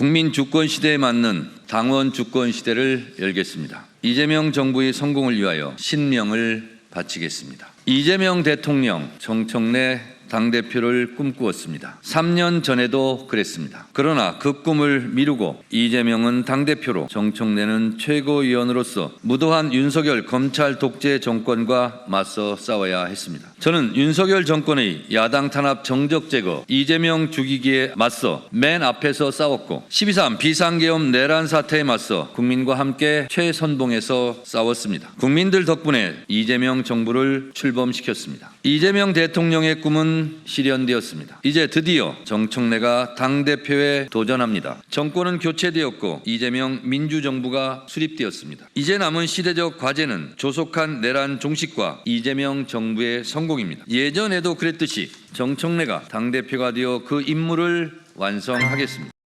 국민 주권 시대에 맞는 당원 주권 시대를 열겠습니다. 이재명 정부의 성공을 위하여 신명을 바치겠습니다. 이재명 대통령 정청래 당대표를 꿈꾸었습니다. 3년 전에도 그랬습니다. 그러나 그 꿈을 미루고 이재명은 당대표로 정청래는 최고위원으로서 무도한 윤석열 검찰 독재 정권과 맞서 싸워야 했습니다. 저는 윤석열 정권의 야당 탄압 정적 제거, 이재명 죽이기에 맞서 맨 앞에서 싸웠고 12.3 비상계엄 내란 사태에 맞서 국민과 함께 최선봉에서 싸웠습니다. 국민들 덕분에 이재명 정부를 출범시켰습니다. 이재명 대통령의 꿈은 실현되었습니다. 이제 드디어 정청래가 당대표에 도전합니다. 정권은 교체되었고 이재명 민주정부가 수립되었습니다. 이제 남은 시대적 과제는 조속한 내란 종식과 이재명 정부의 성공입니다. 예전에도 그랬듯이 정청래가 당대표가 되어 그 임무를 완성하겠습니다.